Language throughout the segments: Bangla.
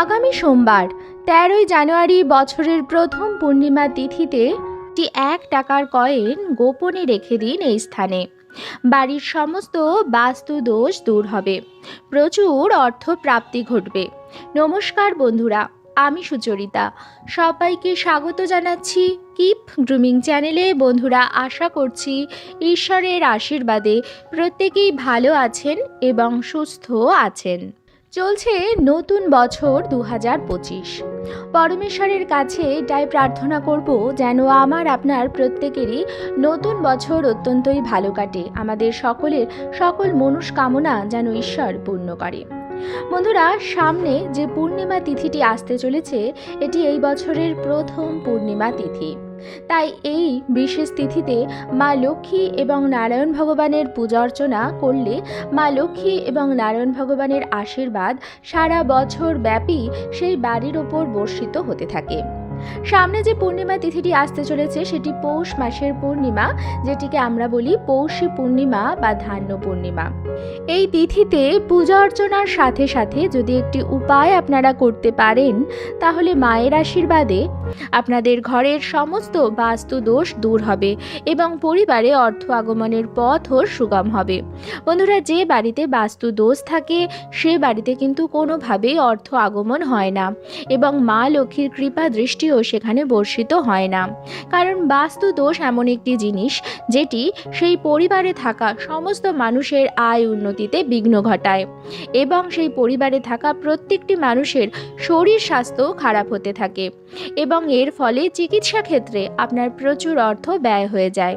আগামী সোমবার, তেরোই জানুয়ারি বছরের প্রথম পূর্ণিমা তিথিতে একটি এক টাকার কয়েন গোপনে রেখে দিন এই স্থানে। বাড়ির সমস্ত বাস্তু দোষ দূর হবে। প্রচুর অর্থ প্রাপ্তি ঘটবে। নমস্কার বন্ধুরা, আমি সুচরিতা। সবাইকে স্বাগত জানাচ্ছি কিপ গ্রুমিং চ্যানেলে। বন্ধুরা, আশা করছি ঈশ্বরের আশীর্বাদে প্রত্যেকেই ভালো আছেন এবং সুস্থ আছেন। চলছে নতুন বছর দু হাজার পঁচিশ। পরমেশ্বরের কাছে এটাই প্রার্থনা করব যেন আমার, আপনার প্রত্যেকেরই নতুন বছর অত্যন্তই ভালো কাটে। আমাদের সকলের সকল মনস্কামনা যেন ঈশ্বর পূর্ণ করে। বন্ধুরা, সামনে যে পূর্ণিমা তিথিটি আসতে চলেছে, এটি এই বছরের প্রথম পূর্ণিমা তিথি। তাই এই বিশেষ তিথিতে মা লক্ষ্মী এবং নারায়ণ ভগবানের পূজা অর্চনা করলে মা লক্ষ্মী এবং নারায়ণ ভগবানের আশীর্বাদ সারা বছর ব্যাপী সেই বাড়ির ওপর বর্ষিত হতে থাকে। সামনে যে পূর্ণিমা তিথিটি আসতে চলেছে সেটি পৌষ মাসের পূর্ণিমা, যেটিকে আমরা বলি পৌষী পূর্ণিমা বা ধান্য পূর্ণিমা। এই তিথিতে পূজা অর্চনার সাথে সাথে যদি একটি উপায় আপনারা করতে পারেন, তাহলে মায়ের আশীর্বাদে আপনাদের ঘরের সমস্ত বাস্তু দোষ দূর হবে এবং পরিবারে অর্থ আগমনের পথও সুগম হবে। বন্ধুরা, যে বাড়িতে বাস্তু দোষ থাকে, সে বাড়িতে কিন্তু কোনোভাবেই অর্থ আগমন হয় না এবং মা লক্ষ্মীর কৃপা দৃষ্টিও সেখানে বর্ষিত হয় না। কারণ বাস্তু দোষ এমন একটি জিনিস যেটি সেই পরিবারে থাকা সমস্ত মানুষের আয় উন্নতিতে বিঘ্ন ঘটায় এবং সেই পরিবারে থাকা প্রত্যেকটি মানুষের শরীর স্বাস্থ্য খারাপ হতে থাকে এবং এর ফলে চিকিৎসা ক্ষেত্রে আপনার প্রচুর অর্থ ব্যয় হয়ে যায়।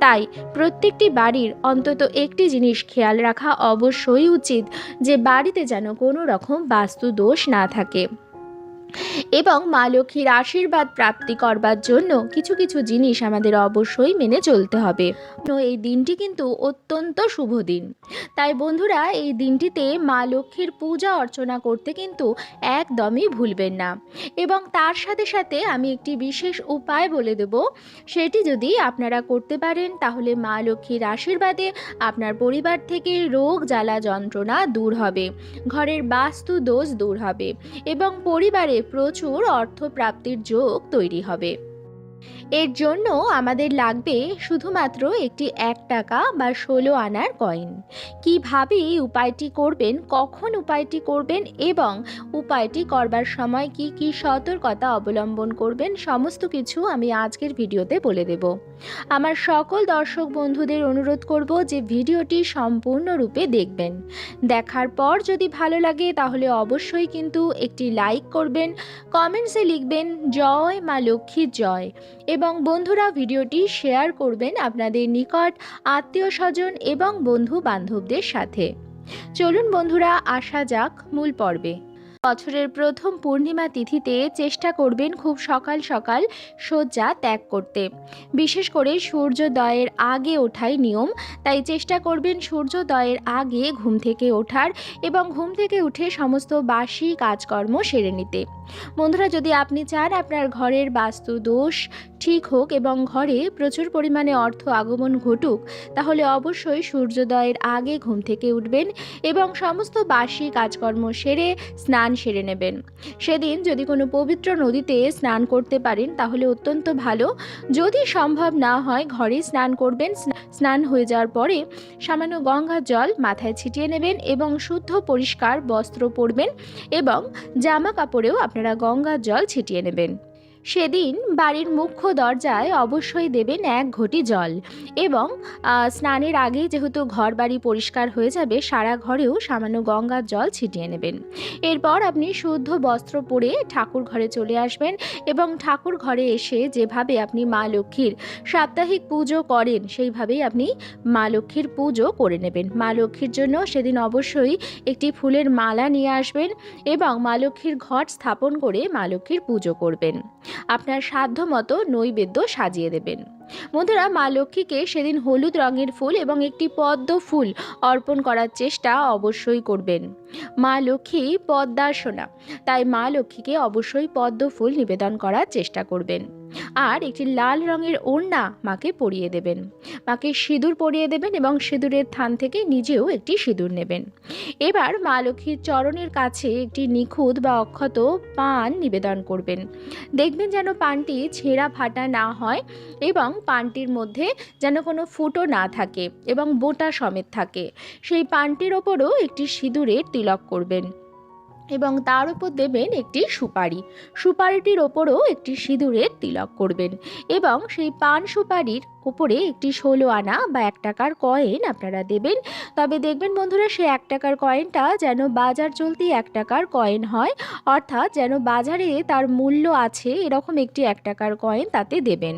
তাই প্রত্যেকটি বাড়ির অন্তত একটি জিনিস খেয়াল রাখা অবশ্যই উচিত যে বাড়িতে যেন কোনো রকম বাস্তু দোষ না থাকে। এবং মা লক্ষ্মীর আশীর্বাদ প্রাপ্তি করবার জন্য কিছু কিছু জিনিস আমাদের অবশ্যই মেনে চলতে হবে। এই দিনটি কিন্তু অত্যন্ত শুভ দিন। তাই বন্ধুরা, এই দিনটিতে মা লক্ষ্মীর পূজা অর্চনা করতে কিন্তু একদমই ভুলবেন না। এবং তার সাথে সাথে আমি একটি বিশেষ উপায় বলে দেব। সেটি যদি আপনারা করতে পারেন, তাহলে মা লক্ষ্মীর আশীর্বাদে আপনার পরিবার থেকে রোগ জ্বালা যন্ত্রণা দূর হবে। ঘরের বাস্তু দোষ দূর হবে। এবং পরিবারে প্রচুর অর্থ প্রাপ্তির যোগ তৈরি হবে। এর জন্য আমাদের লাগবে শুধুমাত্র একটি এক টাকা বা ষোলো আনার কয়েন। কীভাবে উপায়টি করবেন, কখন উপায়টি করবেন এবং উপায়টি করবার সময় কি কি সতর্কতা অবলম্বন করবেন, সমস্ত কিছু আমি আজকের ভিডিওতে বলে দেব। আমার সকল দর্শক বন্ধুদের অনুরোধ করব যে ভিডিওটি সম্পূর্ণরূপে দেখবেন। দেখার পর যদি ভালো লাগে তাহলে অবশ্যই কিন্তু একটি লাইক করবেন, কমেন্টসে লিখবেন, জয় মা লক্ষ্মীর জয় এবং বন্ধুরা ভিডিওটি শেয়ার করবেন আপনাদের নিকট, আত্মীয় স্বজন এবং বন্ধু বান্ধবদের সাথে। চলুন বন্ধুরা, আসা যাক মূল পর্বে। বছরের প্রথম পূর্ণিমা তিথিতে চেষ্টা করবেন খুব সকাল সকাল শয্যা ত্যাগ করতে। বিশেষ করে সূর্যোদয়ের আগে ওঠাই নিয়ম, তাই চেষ্টা করবেন সূর্যোদয়ের আগে ঘুম থেকে ওঠার এবং ঘুম থেকে উঠে সমস্ত বাসি কাজকর্ম সেরে নিতে। বন্ধুরা, যদি আপনি চান আপনার ঘরের বাস্তু দোষ ঠিক হোক এবং ঘরে প্রচুর পরিমাণে অর্থ আগমন ঘটুক, তাহলে অবশ্যই সূর্যোদয়ের আগে ঘুম থেকে উঠবেন এবং সমস্ত বাসি কাজকর্ম সেরে স্নান সেরে নেবেন। সেদিন যদি কোনো পবিত্র নদীতে স্নান করতে পারেন, তাহলে অত্যন্ত ভালো। যদি সম্ভব না হয়, ঘরে স্নান করবেন। স্নান হয়ে যাওয়ার পরে সামান্য গঙ্গার জল মাথায় ছিটিয়ে নেবেন এবং শুদ্ধ পরিষ্কার বস্ত্র পরবেন এবং জামা কাপড়েও আপনারা গঙ্গার জল ছিটিয়ে নেবেন। সেদিন বাড়ির মুখ্য দরজায় অবশ্যই দেবেন এক ঘটি জল এবং স্নানের আগে যেহেতু ঘর বাড়ি পরিষ্কার হয়ে যাবে, সারা ঘরেও সামান্য গঙ্গার জল ছিটিয়ে নেবেন। এরপর আপনি শুদ্ধ বস্ত্র পরে ঠাকুর ঘরে চলে আসবেন এবং ঠাকুর ঘরে এসে যেভাবে আপনি মা লক্ষ্মীর সাপ্তাহিক পুজো করেন, সেইভাবেই আপনি মা লক্ষ্মীর পুজো করে নেবেন। মা লক্ষ্মীর জন্য সেদিন অবশ্যই একটি ফুলের মালা নিয়ে আসবেন এবং মা লক্ষ্মীর ঘট স্থাপন করে মা লক্ষ্মীর পুজো করবেন। আপনার সাধ্য মতো নৈবেদ্য সাজিয়ে দেবেন। বন্ধুরা, মা লক্ষ্মীকে সেদিন হলুদ রঙের ফুল এবং একটি পদ্ম ফুল অর্পণ করার চেষ্টা অবশ্যই করবেন। মা লক্ষ্মী পদ্মার সোনা তাই মা লক্ষ্মীকে অবশ্যই পদ্ম ফুল নিবেদন করার চেষ্টা করবেন। আর একটি লাল রঙের ওড়না মাকে পরিয়ে দেবেন। মাকে সিঁদুর পরিয়ে দেবেন এবং সিঁদুরের থান থেকে নিজেও একটি সিঁদুর নেবেন। এবার মা লক্ষ্মীর চরণের কাছে একটি নিখুঁত বা অক্ষত পান নিবেদন করবেন। দেখবেন যেন পানটি ছেঁড়া ফাটা না হয় এবং পানটির মধ্যে যেন কোনো ফুটো না থাকে এবং বোটা সমেত থাকে। সেই পানটির ওপরও একটি সিঁদুরের তিলক করবেন। এবং তার উপর দেবেন একটি সুপারি। সুপারিটির ওপরও একটি সিঁদুরের তিলক করবেন এবং সেই পান সুপারির উপরে একটি ষোলো আনা বা এক টাকার কয়েন আপনারা দেবেন। তবে দেখবেন বন্ধুরা সেই এক টাকার কয়েনটা যেন বাজার চলতি এক টাকার কয়েন হয়, অর্থাৎ যেন বাজারে তার মূল্য আছে এরকম একটি এক টাকার কয়েন তাতে দেবেন।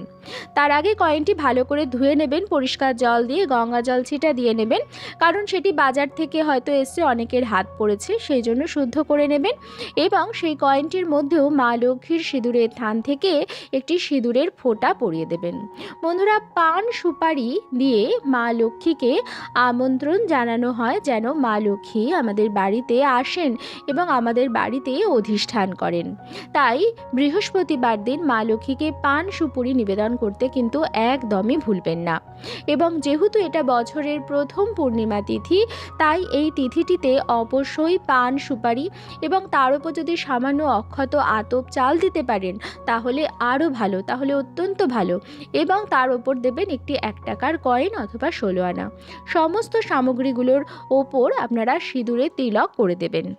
তার আগে কয়েনটি ভালো করে ধুয়ে নেবেন, পরিষ্কার জল দিয়ে, গঙ্গা জল ছিটা দিয়ে নেবেন। কারণ সেটি বাজার থেকে হয়তো এসে অনেকের হাত পড়েছে, সেই জন্য শুদ্ধ করে নেবেন এবং সেই কয়েনটির মধ্যেও মা লক্ষ্মীর সিঁদুরের থান থেকে একটি সিঁদুরের ফোঁটা পরিয়ে দেবেন। বন্ধুরা, পান সুপারি দিয়ে মা লক্ষ্মীকে আমন্ত্রণ জানানো হয় যেন মা লক্ষ্মী আমাদের বাড়িতে আসেন এবং আমাদের বাড়িতে অধিষ্ঠান করেন। তাই বৃহস্পতিবার দিন মা লক্ষ্মীকে পান সুপুরি নিবেদন করতে কিন্তু একদমই ভুলবেন না। এবং যেহেতু এটা বছরের প্রথম পূর্ণিমা তিথি, তাই এই তিথিটিতে অবশ্যই পান সুপারি এবং তার উপর যদি সামান্য অক্ষত আতপ চাল দিতে পারেন, তাহলে আরও ভালো, তাহলে অত্যন্ত ভালো। এবং তার ওপর দেবেন একটি এক টাকার কয়েন অথবা ষোলো আনা। সমস্ত সামগ্রীগুলোর ওপর আপনারা সিঁদুরে তিলক করে দেবেন।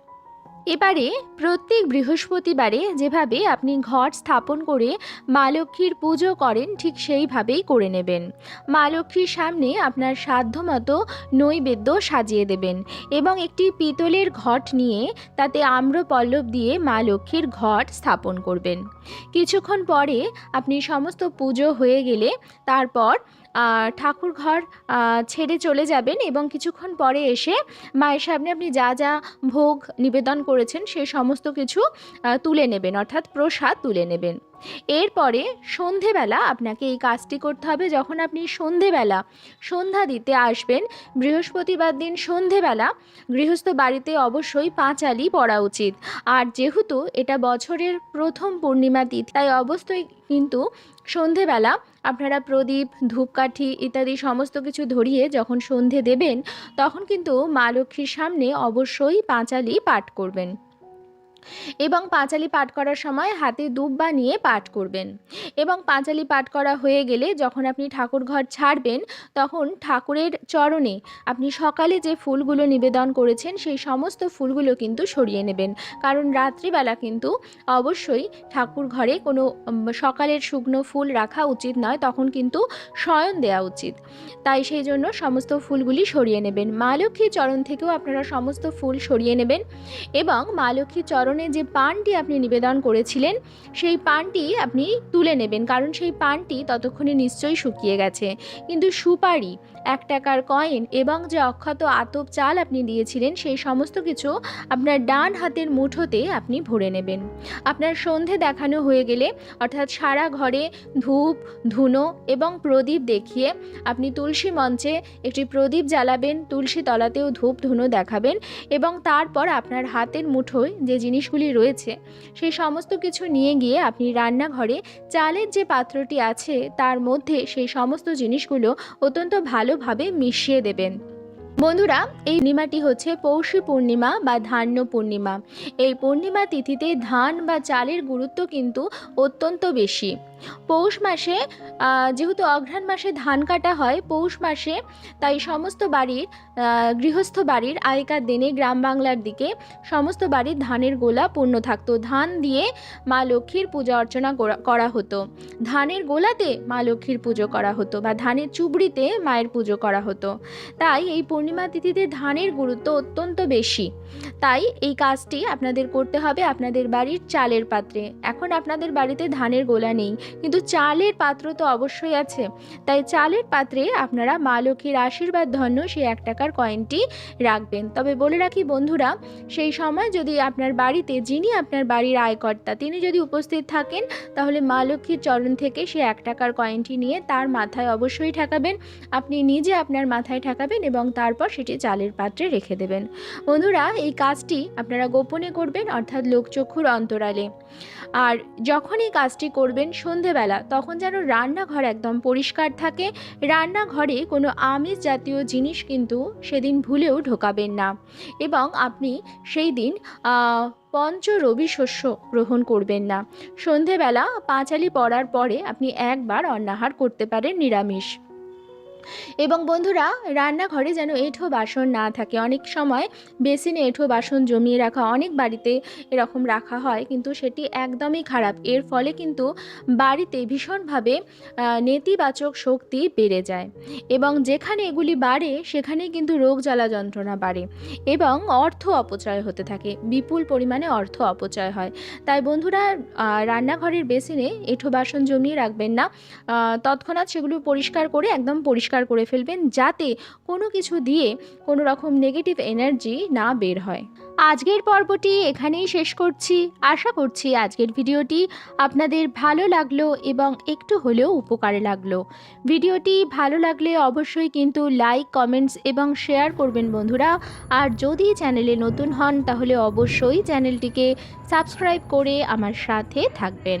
এবারে প্রত্যেক বৃহস্পতিবারে যেভাবে আপনি ঘট স্থাপন করে মা লক্ষ্মীর পুজো করেন, ঠিক সেইভাবেই করে নেবেন। মা লক্ষ্মীর সামনে আপনার সাধ্যমতো নৈবেদ্য সাজিয়ে দেবেন এবং একটি পিতলের ঘট নিয়ে তাতে আম্রপল্লব দিয়ে মা লক্ষ্মীর ঘট স্থাপন করবেন। কিছুক্ষণ পরে আপনি সমস্ত পুজো হয়ে গেলে তারপর ঠাকুর ঘর ছেড়ে চলে যাবেন এবং কিছুক্ষণ পরে এসে মায়ের সামনে আপনি যা যা ভোগ নিবেদন করেছেন সে সমস্ত কিছু তুলে নেবেন, অর্থাৎ প্রসাদ তুলে নেবেন। এরপরে সন্ধেবেলা আপনাকে এই কাজটি করতে হবে যখন আপনি সন্ধেবেলা, সন্ধ্যা দিতে আসবেন, বৃহস্পতিবার দিন সন্ধেবেলা, গৃহস্থ বাড়িতে অবশ্যই পাঁচালি পড়া উচিত। আর যেহেতু এটা বছরের প্রথম পূর্ণিমা তিথি, তাই অবশ্যই কিন্তু সন্ধেবেলা আপনারা প্রদীপ, ধূপকাঠি ইত্যাদি সমস্ত কিছু ধরিয়ে যখন সন্ধে দেবেন, তখন কিন্তু মা লক্ষ্মীর সামনে অবশ্যই পাঁচালি পাঠ করবেন। এবং পাঁচালি পাঠ করার সময় হাতে দুব্বা নিয়ে পাঠ করবেন। এবং পাঁচালি পাঠ করা হয়ে গেলে যখন আপনি ঠাকুর ঘর ছাড়বেন, তখন ঠাকুরের চরণে আপনি সকালে যে ফুলগুলো নিবেদন করেছেন, সেই সমস্ত ফুলগুলো কিন্তু সরিয়ে নেবেন। কারণ রাত্রিবেলা কিন্তু অবশ্যই ঠাকুর ঘরে কোনো সকালের শুকনো ফুল রাখা উচিত নয়, তখন কিন্তু শয়ন দেওয়া উচিত। তাই সেই জন্য সমস্ত ফুলগুলি সরিয়ে নেবেন। মা লক্ষ্মীর চরণ থেকেও আপনারা সমস্ত ফুল সরিয়ে নেবেন এবং মা লক্ষ্মীর চরণে যে পানটি আপনি নিবেদন করেছিলেন, সেই পানটি আপনি তুলে নেবেন। কারণ সেই পানটি ততক্ষণে নিশ্চয়ই শুকিয়ে গেছে। কিন্তু সুপারি এক টাকার কয়েন এবং যে অক্ষত আতপ চাল আপনি দিয়েছিলেন, সেই সমস্ত কিছু আপনার ডান হাতের মুঠোতে আপনি ভরে নেবেন। আপনার সন্ধে দেখানো হয়ে গেলে, অর্থাৎ সারা ঘরে ধূপ, ধুনো এবং প্রদীপ দেখিয়ে আপনি তুলসী মঞ্চে একটি প্রদীপ জ্বালাবেন, তুলসী তলাতেও ধূপ, ধুনো দেখাবেন এবং তারপর আপনার হাতের মুঠোয় যে জিনিসগুলি রয়েছে, সেই সমস্ত কিছু নিয়ে গিয়ে আপনি রান্নাঘরে চালের যে পাত্রটি আছে, তার মধ্যে সেই সমস্ত জিনিসগুলো অত্যন্ত ভালোভাবে মিশিয়ে দেবেন। বন্ধুরা, এই পূর্ণিমাটি হচ্ছে পৌষী পূর্ণিমা বা ধান্য পূর্ণিমা। এই পূর্ণিমা তিথিতে ধান বা চালের গুরুত্ব কিন্তু অত্যন্ত বেশি। পৌষ মাসে যেহেতু অঘ্রাণ মাসে ধান কাটা হয়, পৌষ মাসে তাই সমস্ত বাড়ির গৃহস্থ বাড়ির আগেকার দিনে গ্রাম বাংলার দিকে সমস্ত বাড়ির ধানের গোলা পূর্ণ থাকতো। ধান দিয়ে মা লক্ষ্মীর পূজা অর্চনা করা- হতো। ধানের গোলাতে মা লক্ষ্মীর পুজো করা হতো বা ধানের চুবড়িতে মায়ের পুজো করা হতো। তাই এই পূর্ণিমা তিথিতে ধানের গুরুত্ব অত্যন্ত বেশি। তাই এই কাজটি আপনাদের করতে হবে আপনাদের বাড়ির চালের পাত্রে। এখন আপনাদের বাড়িতে ধানের গোলা নেই, কিন্তু চালের পাত্র তো অবশ্যই আছে। তাই চালের পাত্রে আপনারা মা লক্ষ্মীর আশীর্বাদ, ধন্য সেই এক টাকার কয়েনটি রাখবেন। তবে বলে রাখি বন্ধুরা, সেই সময় যদি আপনার বাড়িতে যিনি আপনার বাড়ির আয়কর্তা, তিনি যদি উপস্থিত থাকেন, তাহলে মা লক্ষ্মীর চরণ থেকে সে এক টাকার কয়েনটি নিয়ে তার মাথায় অবশ্যই ঠেকাবেন। আপনি নিজে আপনার মাথায় ঠেকাবেন এবং তারপর সেটি চালের পাত্রে রেখে দেবেন। বন্ধুরা এই কাজটি আপনারা গোপনে করবেন, অর্থাৎ লোকচক্ষুর অন্তরালে। আর যখন এই কাজটি করবেন সন্ধেবেলা, তখন যেন রান্নাঘর একদম পরিষ্কার থাকে। রান্নাঘরে কোনো আমিষ জাতীয় জিনিস কিন্তু সেদিন ভুলেও ঢোকাবেন না। এবং আপনি সেই দিন পঞ্চ রবি শস্য গ্রহণ করবেন না। সন্ধেবেলা পাঁচালি পড়ার পরে আপনি একবার অন্নাহার করতে পারেন নিরামিষ। এবং বন্ধুরা, রান্নাঘরে যেন এঁঠো বাসন না থাকে। অনেক সময় বেসিনে এঁঠো বাসন জমিয়ে রাখা অনেক বাড়িতে এরকম রাখা হয়, কিন্তু সেটি একদমই খারাপ। এর ফলে কিন্তু বাড়িতে ভীষণভাবে নেতিবাচক শক্তি বেড়ে যায় এবং যেখানে এগুলি বাড়ে, সেখানেই কিন্তু রোগ জ্বালা যন্ত্রণা বাড়ে এবং অর্থ অপচয় হতে থাকে। বিপুল পরিমাণে অর্থ অপচয় হয়। তাই বন্ধুরা রান্নাঘরের বেসিনে এঁঠো বাসন জমিয়ে রাখবেন না। তৎক্ষণাৎ সেগুলো পরিষ্কার করে, একদম পরিষ্কার করে ফেলবেন যাতে কোনো কিছু দিয়ে কোনো রকম নেগেটিভ এনার্জি না বের হয়। আজকের পর্বটি এখানেই শেষ করছি। আশা করছি আজকের ভিডিওটি আপনাদের ভালো লাগল এবং একটু হলেও উপকারে লাগল। ভিডিওটি ভালো লাগলে অবশ্যই কিন্তু লাইক কমেন্টস এবং শেয়ার করবেন বন্ধুরা। আর যদি চ্যানেলে নতুন হন তাহলে অবশ্যই চ্যানেলটিকে সাবস্ক্রাইব করে আমার সাথে থাকবেন।